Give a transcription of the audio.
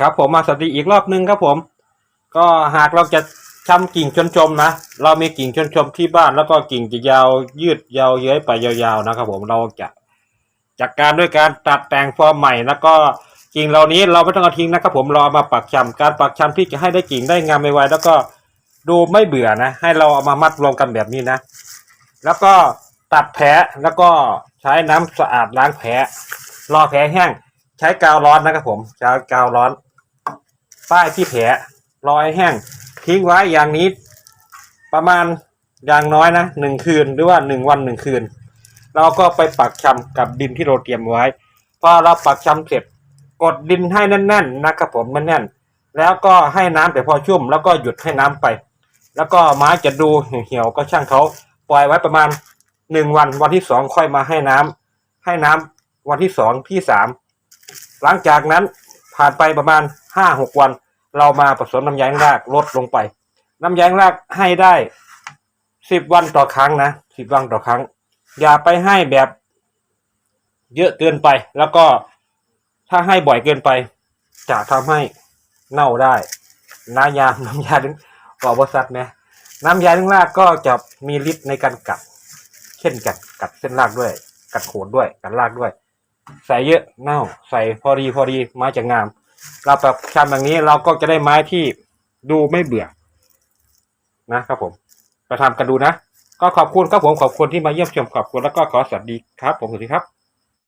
ครับผมมาสวัสดีอีกรอบนึงครับผม ก็หากเราจะชำกิ่งชนชมนะ เรามีกิ่งชนชมที่บ้านแล้วก็กิ่งจะยาวยืดยาวเย้ยไปยาวๆนะครับผมเราจะจัดการด้วยการตัดแต่งฟอร์มใหม่แล้วก็กิ่งเหล่านี้เราไม่ต้องเอาทิ้งนะครับผมเราเอามาปักชำการปักชำที่จะให้ได้กิ่งได้งามไวๆแล้วก็ดูไม่เบื่อนะ ให้เราเอามามัดรวมกันแบบนี้นะ แล้วก็ตัดแผลแล้วก็ใช้น้ำสะอาดล้างแผลรอแผลแห้ง ใช้กาวร้อนนะครับผมใช้กาวร้อน ป้ายที่แผลรอยแห้ง ทิ้งไว้อย่างนี้ ประมาณอย่างน้อยนะหนึ่งคืนหรือว่าหนึ่งวันหนึ่งคืน เราก็ไปปักชำกับดินที่เราเตรียมไว้พอเราปักชำเสร็จ กดดินให้แน่นๆนะครับผมมันแน่น แล้วก็ให้น้ำแต่พอชุ่ม แล้วก็หยุดให้น้ำไป แล้วก็ไม้จะดูเหี่ยวๆก็ช่างเขาปล่อยไว้ประมาณหนึ่งวันวันที่สองค่อยมาให้น้ำให้น้ำวันที่สองที่สามหลังจากนั้น ผ่านไปประมาณห้าหกวัน เรามาผสมน้ำยางรากลดลงไป น้ำยางรากให้ได้สิบวันต่อครั้งนะสิบวันต่อครั้ง อย่าไปให้แบบเยอะเกินไป แล้วก็ถ้าให้บ่อยเกินไป จะทำให้เน่าได้ น้ำยา น้ำยาดึงกอบริษัทนะน้ำยาดึงรากก็จะมีฤทธิ์ในการกัด เช่นกัดกัดเส้นรากด้วย กัดโคนด้วยกัดรากด้วย ใส่เยอะเน่า ใส่พอดีพอดีไม้จะงาม เราแบบทำแบบนี้เราก็จะได้ไม้ที่ดูไม่เบื่อ นะครับผมไปทำกันดูนะ ก็ขอบคุณครับผมขอบคุณที่มาเยี่ยมชมขอบคุณแล้วก็ขอสวัสดีครับ ผมสวัสดีครับ